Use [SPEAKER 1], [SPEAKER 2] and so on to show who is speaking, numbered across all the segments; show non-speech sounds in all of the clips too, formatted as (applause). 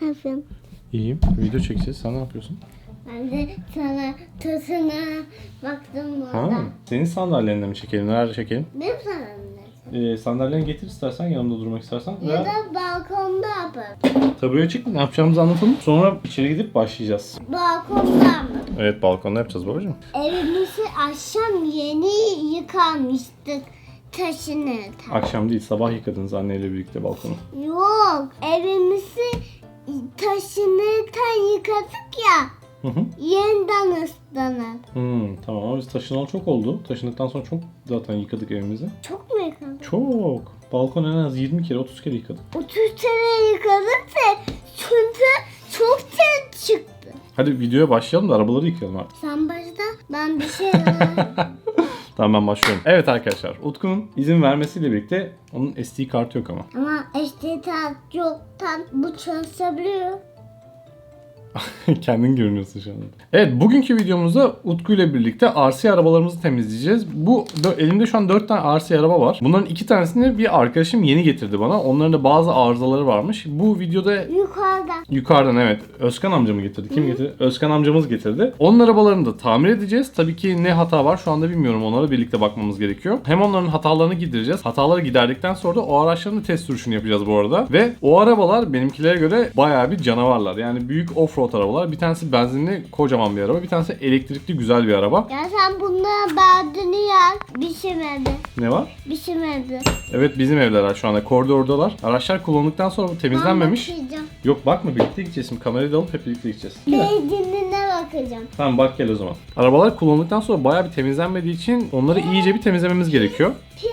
[SPEAKER 1] Ne yapıyorsun?
[SPEAKER 2] İyiyim. Video çekeceğiz. Sen ne yapıyorsun?
[SPEAKER 1] Ben de sana tuzuna baktım
[SPEAKER 2] Ha,
[SPEAKER 1] orada.
[SPEAKER 2] senin sandalyenle mi çekelim? Nerede çekelim?
[SPEAKER 1] Benim ne?
[SPEAKER 2] Ee, sandalyeni getir istersen yanımda durmak istersen.
[SPEAKER 1] Ya
[SPEAKER 2] Veya
[SPEAKER 1] da balkonda yaparım.
[SPEAKER 2] tabureye çık ne yapacağımızı anlatalım. Sonra içeri gidip başlayacağız.
[SPEAKER 1] Balkonda mı?
[SPEAKER 2] Evet balkonda yapacağız babacığım.
[SPEAKER 1] Evimizi akşam yeni yıkamıştık taşını.
[SPEAKER 2] Akşam değil sabah yıkadınız anneyle birlikte balkonu.
[SPEAKER 1] Yok evimizi taşını tan yıkadık ya.
[SPEAKER 2] Hı hı.
[SPEAKER 1] Yeniden ıslanır.
[SPEAKER 2] Hmm, tamam ama biz taşınalı çok oldu. Taşındıktan sonra çok zaten yıkadık evimizi.
[SPEAKER 1] Çok mu yıkadık?
[SPEAKER 2] Çok. Balkon en az 20 kere 30 kere yıkadık.
[SPEAKER 1] 30 sene yıkadık da çünkü çok ter çıktı.
[SPEAKER 2] Hadi videoya başlayalım da arabaları yıkayalım artık.
[SPEAKER 1] Sen başla ben bir şey (laughs)
[SPEAKER 2] Tamam ben başlıyorum. Evet arkadaşlar Utku'nun izin vermesiyle birlikte onun SD kartı yok ama.
[SPEAKER 1] Ama işte tat yoktan bu çalışabiliyor. (laughs)
[SPEAKER 2] Kendin görünüyorsun şu anda. Evet bugünkü videomuzda Utku ile birlikte RC arabalarımızı temizleyeceğiz. Bu elimde şu an 4 tane RC araba var. Bunların iki tanesini bir arkadaşım yeni getirdi bana. Onların da bazı arızaları varmış. Bu videoda
[SPEAKER 1] Yukarıda.
[SPEAKER 2] Yukarıdan evet. Özkan amcamı getirdi. Kim getirdi? Özkan amcamız getirdi. Onun arabalarını da tamir edeceğiz. Tabii ki ne hata var şu anda bilmiyorum. Onlara birlikte bakmamız gerekiyor. Hem onların hatalarını gidereceğiz. Hataları giderdikten sonra da o araçların da test sürüşünü yapacağız bu arada. Ve o arabalar benimkilere göre bayağı bir canavarlar. Yani büyük offroad arabalar. Bir tanesi benzinli kocaman bir araba. Bir tanesi elektrikli güzel bir araba.
[SPEAKER 1] Ya sen bunlara bağırdığını yer. Biçemedi.
[SPEAKER 2] Ne var?
[SPEAKER 1] Biçemedi.
[SPEAKER 2] Evet bizim evler şu anda koridordalar. Araçlar kullanıldıktan sonra temizlenmemiş.
[SPEAKER 1] Ben bakacağım.
[SPEAKER 2] Yok bakma birlikte gideceğiz şimdi. Kamerayı da alıp hep birlikte gideceğiz.
[SPEAKER 1] Benzinine bakacağım.
[SPEAKER 2] Tamam bak gel o zaman. Arabalar kullanıldıktan sonra bayağı bir temizlenmediği için onları iyice bir temizlememiz gerekiyor.
[SPEAKER 1] Pis.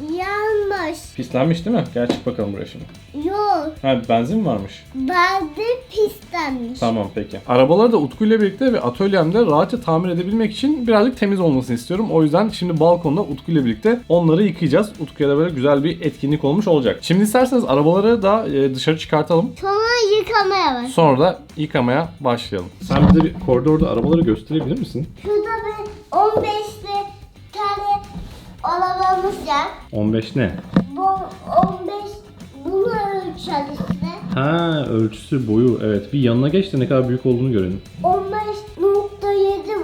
[SPEAKER 1] Yanmış.
[SPEAKER 2] Pislenmiş değil mi? Gel çık bakalım buraya şimdi.
[SPEAKER 1] Yok.
[SPEAKER 2] Ha benzin varmış?
[SPEAKER 1] Bazı pislenmiş.
[SPEAKER 2] Tamam peki. Arabaları da Utku ile birlikte ve atölyemde rahatça tamir edebilmek için birazcık temiz olmasını istiyorum. O yüzden şimdi balkonda Utku ile birlikte onları yıkayacağız. Utku'ya da böyle güzel bir etkinlik olmuş olacak. Şimdi isterseniz arabaları da e, dışarı çıkartalım.
[SPEAKER 1] Sonra yıkamaya bak.
[SPEAKER 2] Sonra da yıkamaya başlayalım. Sen bize bir koridorda arabaları gösterebilir misin?
[SPEAKER 1] Şurada bir 15'li tane arabamız var.
[SPEAKER 2] 15 ne?
[SPEAKER 1] Bu 15 bunu ölçer işte.
[SPEAKER 2] Ha ölçüsü boyu evet. Bir yanına geç de ne kadar büyük olduğunu görelim.
[SPEAKER 1] 15.7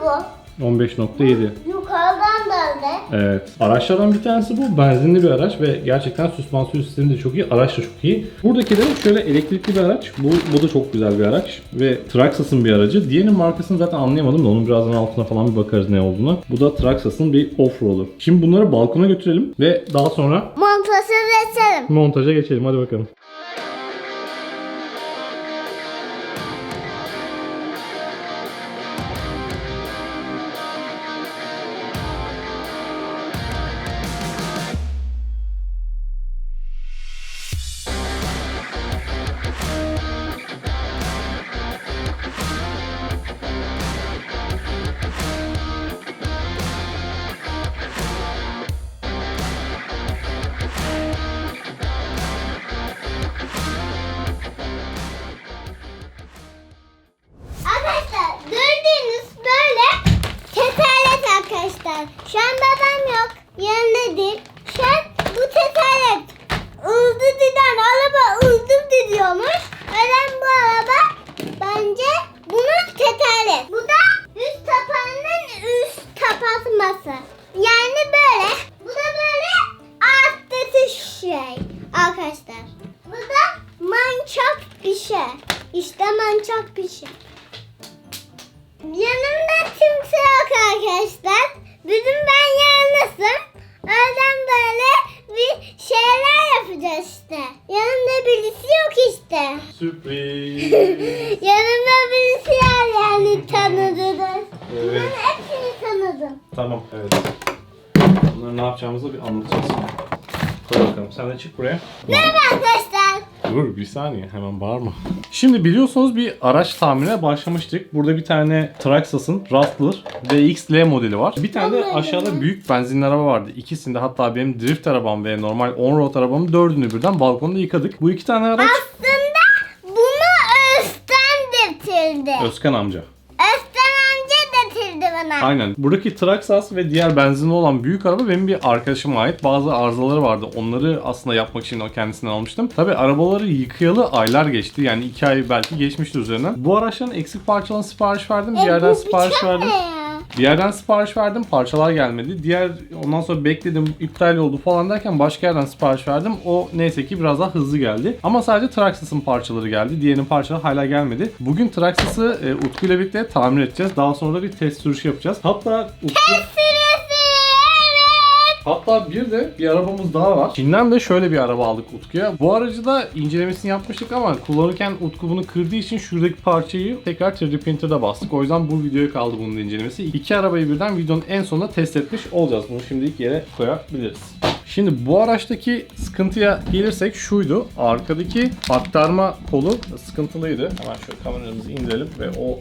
[SPEAKER 1] bu.
[SPEAKER 2] 15.7.
[SPEAKER 1] Yukarıdan da öyle.
[SPEAKER 2] Evet. Araçlardan bir tanesi bu. Benzinli bir araç ve gerçekten süspansiyon sistemi de çok iyi. Araç da çok iyi. Buradaki de şöyle elektrikli bir araç. Bu, bu da çok güzel bir araç. Ve Traxxas'ın bir aracı. Diğerinin markasını zaten anlayamadım da onun birazdan altına falan bir bakarız ne olduğunu. Bu da Traxxas'ın bir off-road'u. Şimdi bunları balkona götürelim ve daha sonra
[SPEAKER 1] Montajı geçelim.
[SPEAKER 2] montaja geçelim. Hadi bakalım.
[SPEAKER 1] Arkadaşlar. Bugün ben yalnızım. Oradan böyle bir şeyler yapacağız işte. Yanımda birisi yok işte.
[SPEAKER 2] Sürpriz. (laughs)
[SPEAKER 1] Yanımda birisi var yani tanıdınız.
[SPEAKER 2] Evet.
[SPEAKER 1] Bunların hepsini tanıdım.
[SPEAKER 2] tamam evet. Bunları ne yapacağımızı bir anlatacağız. Koy bakalım. Sen de çık buraya.
[SPEAKER 1] Merhaba arkadaşlar.
[SPEAKER 2] Dur bir saniye hemen bağırma. Şimdi biliyorsunuz bir araç tamirine başlamıştık. Burada bir tane Traxxas'ın Rustler DXL modeli var. Bir tane de aşağıda büyük benzinli araba vardı. İkisinde hatta benim drift arabam ve normal on-road arabamın dördünü birden balkonda yıkadık. Bu iki tane araç
[SPEAKER 1] Aslında bunu Özden getirdi.
[SPEAKER 2] Özkan amca.
[SPEAKER 1] Bana.
[SPEAKER 2] Aynen. Buradaki Traxxas ve diğer benzinli olan büyük araba benim bir arkadaşıma ait. Bazı arızaları vardı. Onları aslında yapmak için o kendisinden almıştım. Tabi arabaları yıkayalı aylar geçti. Yani 2 ay belki geçmişti üzerinden. Bu araçların eksik parçalarını sipariş verdim. Bir
[SPEAKER 1] E,
[SPEAKER 2] yerden sipariş verdim. Bir yerden sipariş verdim. Parçalar gelmedi. Diğer ondan sonra bekledim iptal oldu falan derken başka yerden sipariş verdim. O neyse ki biraz daha hızlı geldi. Ama sadece Traxxas'ın parçaları geldi. Diğerinin parçaları hala gelmedi. Bugün Traxxas'ı e, Utku ile birlikte tamir edeceğiz. Daha sonra da bir test sürüşü yapacağız. Hatta Utku...
[SPEAKER 1] Süresi evet.
[SPEAKER 2] Hatta bir de bir arabamız daha var. Çin'den de şöyle bir araba aldık Utku'ya. Bu aracı da incelemesini yapmıştık ama kullanırken Utku bunu kırdığı için şuradaki parçayı tekrar 3D printer'da bastık. O yüzden bu videoya kaldı bunun incelemesi. İki arabayı birden videonun en sonunda test etmiş olacağız. Bunu şimdilik yere koyabiliriz. Şimdi bu araçtaki sıkıntıya gelirsek şuydu. Arkadaki aktarma kolu sıkıntılıydı. Hemen şöyle kameramızı indirelim ve o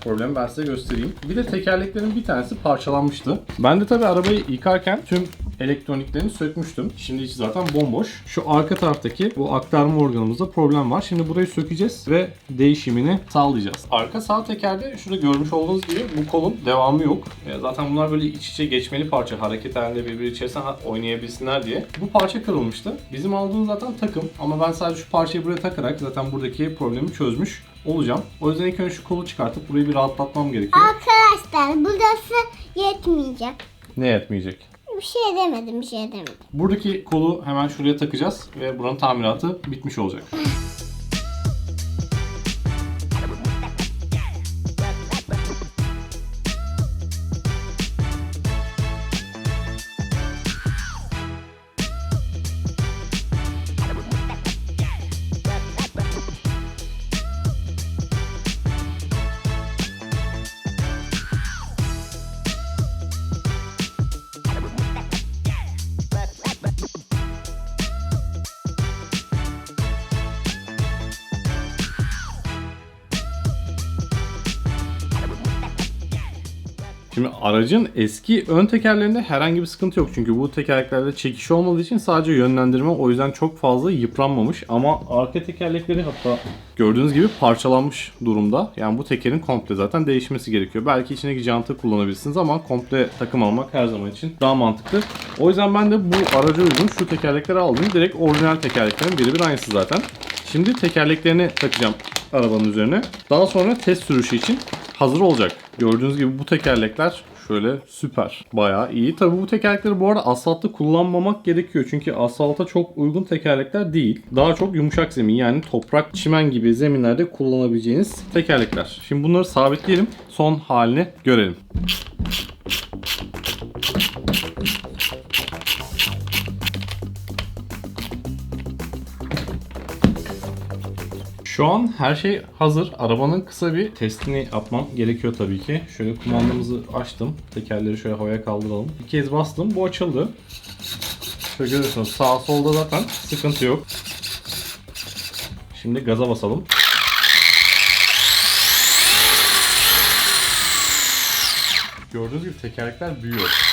[SPEAKER 2] problemi ben size göstereyim. Bir de tekerleklerin bir tanesi parçalanmıştı. Ben de tabii arabayı yıkarken tüm elektroniklerini sökmüştüm. Şimdi içi zaten bomboş. Şu arka taraftaki bu aktarma organımızda problem var. Şimdi burayı sökeceğiz ve değişimini sağlayacağız. Arka sağ tekerde şurada görmüş olduğunuz gibi bu kolun devamı yok. E, Zaten bunlar böyle iç içe geçmeli parça. Hareket halinde birbiri içerisinde oynayabilsinler diye. Bu parça kırılmıştı. Bizim aldığımız zaten takım ama ben sadece şu parçayı buraya takarak zaten buradaki problemi çözmüş olacağım. O yüzden ilk önce şu kolu çıkartıp burayı bir rahatlatmam gerekiyor.
[SPEAKER 1] Arkadaşlar burası yetmeyecek.
[SPEAKER 2] Ne yetmeyecek?
[SPEAKER 1] Bir şey demedim bir şey demedim.
[SPEAKER 2] Buradaki kolu hemen şuraya takacağız ve buranın tamiratı bitmiş olacak. (laughs) Şimdi aracın eski ön tekerlerinde herhangi bir sıkıntı yok. Çünkü bu tekerleklerde çekiş olmadığı için sadece yönlendirme o yüzden çok fazla yıpranmamış. Ama arka tekerlekleri hatta gördüğünüz gibi parçalanmış durumda. Yani bu tekerin komple zaten değişmesi gerekiyor. Belki içindeki jantı kullanabilirsiniz ama komple takım almak her zaman için daha mantıklı. O yüzden ben de bu araca uygun şu tekerlekleri aldım. Direkt orijinal tekerleklerin birebir aynısı zaten. Şimdi tekerleklerini takacağım arabanın üzerine. Daha sonra test sürüşü için hazır olacak. Gördüğünüz gibi bu tekerlekler şöyle süper. Bayağı iyi. Tabii bu tekerlekleri bu arada asfaltta kullanmamak gerekiyor. Çünkü asfalta çok uygun tekerlekler değil. Daha çok yumuşak zemin yani toprak, çimen gibi zeminlerde kullanabileceğiniz tekerlekler. Şimdi bunları sabitleyelim. Son halini görelim. Şu an her şey hazır. Arabanın kısa bir testini yapmam gerekiyor tabii ki. Şöyle kumandamızı açtım. Tekerleri şöyle havaya kaldıralım. Bir kez bastım. Bu açıldı. Şöyle görüyorsunuz sağ solda zaten sıkıntı yok. Şimdi gaza basalım. Gördüğünüz gibi tekerlekler büyüyor.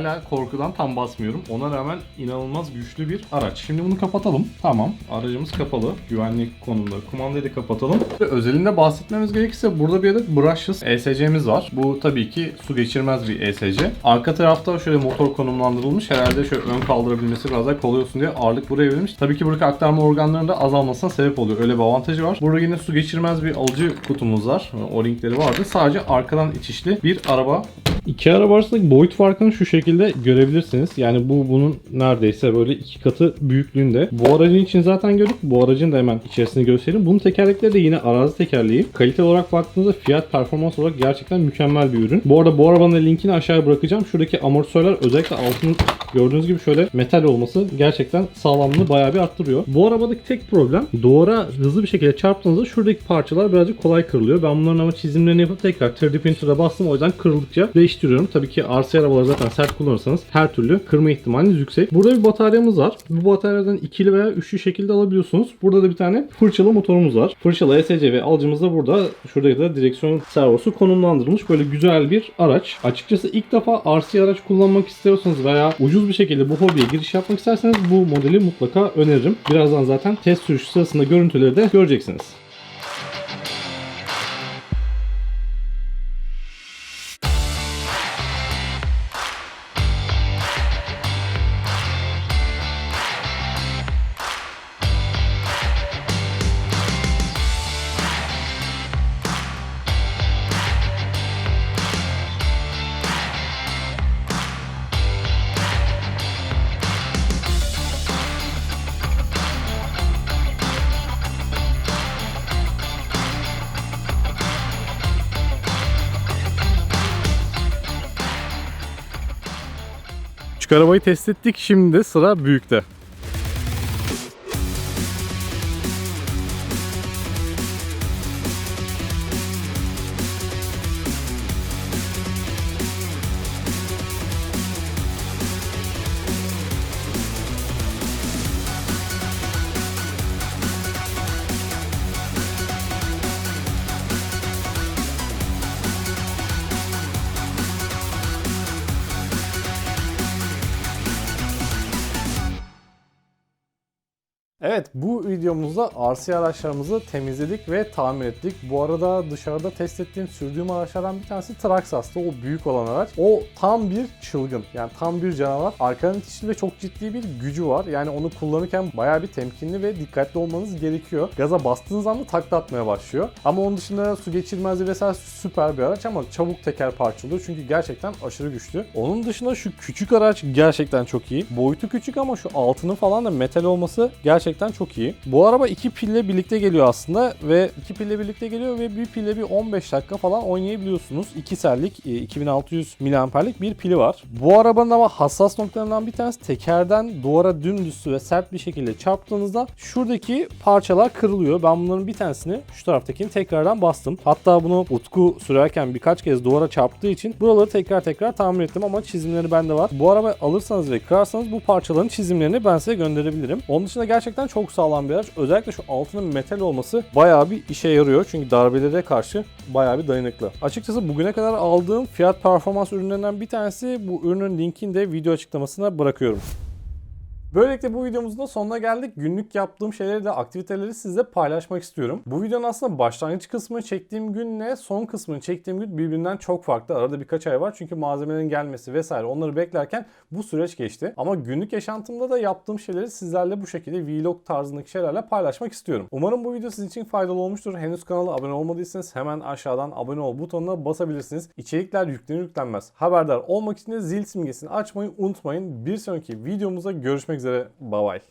[SPEAKER 2] Hala korkudan tam basmıyorum. Ona rağmen inanılmaz güçlü bir araç. Şimdi bunu kapatalım. Tamam. Aracımız kapalı. Güvenlik konumda. Kumandayı da kapatalım. Ve özelinde bahsetmemiz gerekirse burada bir adet brushless ESC'miz var. Bu tabii ki su geçirmez bir ESC. Arka tarafta şöyle motor konumlandırılmış. Herhalde şöyle ön kaldırabilmesi biraz daha kolay olsun diye ağırlık buraya verilmiş. Tabii ki buradaki aktarma organlarının da azalmasına sebep oluyor. Öyle bir avantajı var. Burada yine su geçirmez bir alıcı kutumuz var. O linkleri vardı. Sadece arkadan itişli bir araba İki araba arasındaki boyut farkını şu şekilde görebilirsiniz. Yani bu bunun neredeyse böyle iki katı büyüklüğünde. Bu aracın için zaten gördük. Bu aracın da hemen içerisini göstereyim. Bunun tekerlekleri de yine arazi tekerleği. Kalite olarak baktığınızda fiyat performans olarak gerçekten mükemmel bir ürün. Bu arada bu arabanın linkini aşağıya bırakacağım. Şuradaki amortisörler özellikle altının gördüğünüz gibi şöyle metal olması gerçekten sağlamlığını bayağı bir arttırıyor. Bu arabadaki tek problem duvara hızlı bir şekilde çarptığınızda şuradaki parçalar birazcık kolay kırılıyor. Ben bunların ama çizimlerini yapıp tekrar 3D printer'a bastım. O yüzden kırıldıkça değiştirdim değiştiriyorum. Tabii ki RC arabaları zaten sert kullanırsanız her türlü kırma ihtimaliniz yüksek. Burada bir bataryamız var. Bu bataryadan ikili veya üçlü şekilde alabiliyorsunuz. Burada da bir tane fırçalı motorumuz var. Fırçalı ESC ve alıcımız da burada. Şurada da direksiyon servosu konumlandırılmış. Böyle güzel bir araç. Açıkçası ilk defa RC araç kullanmak istiyorsanız veya ucuz bir şekilde bu hobiye giriş yapmak isterseniz bu modeli mutlaka öneririm. Birazdan zaten test sürüş sırasında görüntüleri de göreceksiniz. Küçük arabayı test ettik. Şimdi sıra büyükte. Evet bu videomuzda RC araçlarımızı temizledik ve tamir ettik. Bu arada dışarıda test ettiğim sürdüğüm araçlardan bir tanesi Traxxas'tı. O büyük olan araç. O tam bir çılgın. Yani tam bir canavar. Arkadan itişli ve çok ciddi bir gücü var. Yani onu kullanırken bayağı bir temkinli ve dikkatli olmanız gerekiyor. Gaza bastığınız anda takla atmaya başlıyor. Ama onun dışında su geçirmezliği vesaire süper bir araç ama çabuk teker parçalıyor. Çünkü gerçekten aşırı güçlü. Onun dışında şu küçük araç gerçekten çok iyi. Boyutu küçük ama şu altının falan da metal olması gerçekten çok iyi. Bu araba iki pille birlikte geliyor aslında ve iki pille birlikte geliyor ve bir pille bir 15 dakika falan oynayabiliyorsunuz. 2 serlik e, 2600 miliamperlik bir pili var. Bu arabanın ama hassas noktalarından bir tanesi tekerden duvara dümdüz ve sert bir şekilde çarptığınızda şuradaki parçalar kırılıyor. Ben bunların bir tanesini şu taraftakini tekrardan bastım. Hatta bunu Utku sürerken birkaç kez duvara çarptığı için buraları tekrar tekrar tamir ettim ama çizimleri bende var. Bu arabayı alırsanız ve kırarsanız bu parçaların çizimlerini ben size gönderebilirim. Onun dışında gerçekten çok sağlam bir araç. Özellikle şu altının metal olması bayağı bir işe yarıyor. Çünkü darbelere karşı bayağı bir dayanıklı. Açıkçası bugüne kadar aldığım fiyat performans ürünlerinden bir tanesi. Bu ürünün linkini de video açıklamasına bırakıyorum. Böylelikle bu videomuzun da sonuna geldik. Günlük yaptığım şeyleri de aktiviteleri sizle paylaşmak istiyorum. Bu videonun aslında başlangıç kısmını çektiğim günle son kısmını çektiğim gün birbirinden çok farklı. Arada birkaç ay var çünkü malzemelerin gelmesi vesaire onları beklerken bu süreç geçti. Ama günlük yaşantımda da yaptığım şeyleri sizlerle bu şekilde vlog tarzındaki şeylerle paylaşmak istiyorum. Umarım bu video sizin için faydalı olmuştur. Henüz kanala abone olmadıysanız hemen aşağıdan abone ol butonuna basabilirsiniz. İçerikler yüklenir yüklenmez. Haberdar olmak için de zil simgesini açmayı unutmayın. Bir sonraki videomuzda görüşmek üzere. их за.